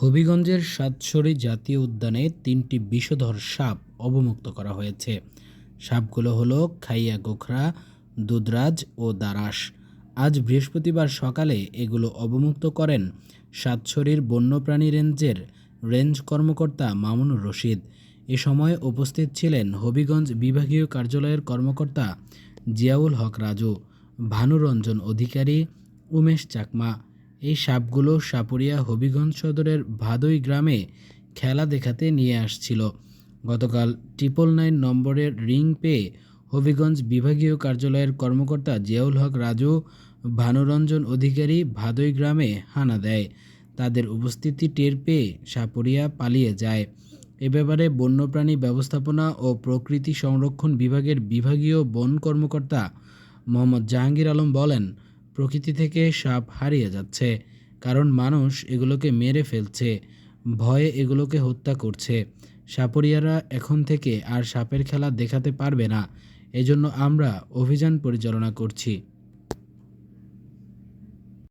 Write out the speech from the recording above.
হবিগঞ্জের সাতছড়ি জাতীয় উদ্যানে তিনটি বিষধর সাপ অবমুক্ত করা হয়েছে। সাপগুলো হলো খাইয়া গোখরা, দুধরাজ ও দারাস আজ বৃহস্পতিবার সকালে এগুলো অবমুক্ত করেন সাতছড়ির বন্যপ্রাণী রেঞ্জের রেঞ্জ কর্মকর্তা মামুনুর রশিদ। এ সময় উপস্থিত ছিলেন হবিগঞ্জ বিভাগীয় কার্যালয়ের কর্মকর্তা জিয়াউল হক রাজু, ভানুরঞ্জন অধিকারী, উমেশ চাকমা এই সাপগুলো সাপুরিয়া হবিগঞ্জ সদরের ভাদই গ্রামে খেলা দেখাতে নিয়ে আসছিল। গতকাল ট্রিপল নাইন নম্বরের রিং পেয়ে হবিগঞ্জ বিভাগীয় কার্যালয়ের কর্মকর্তা জিয়াউল হক রাজু, ভানুরঞ্জন অধিকারী ভাদই গ্রামে হানা দেয়। তাদের উপস্থিতি টের পেয়ে সাপুরিয়া পালিয়ে যায়। এ ব্যাপারে বন্যপ্রাণী ব্যবস্থাপনা ও প্রকৃতি সংরক্ষণ বিভাগের বিভাগীয় বন কর্মকর্তা মোহাম্মদ জাহাঙ্গীর আলম বলেন প্রকৃতি থেকে সাপ হারিয়ে যাচ্ছে, কারণ মানুষ এগুলোকে মেরে ফেলছে, ভয়ে এগুলোকে হত্যা করছে। সাপরিয়ারা এখন থেকে আর সাপের খেলা দেখাতে পারবে না। এজন্য আমরা অভিযান পরিচালনা করছি।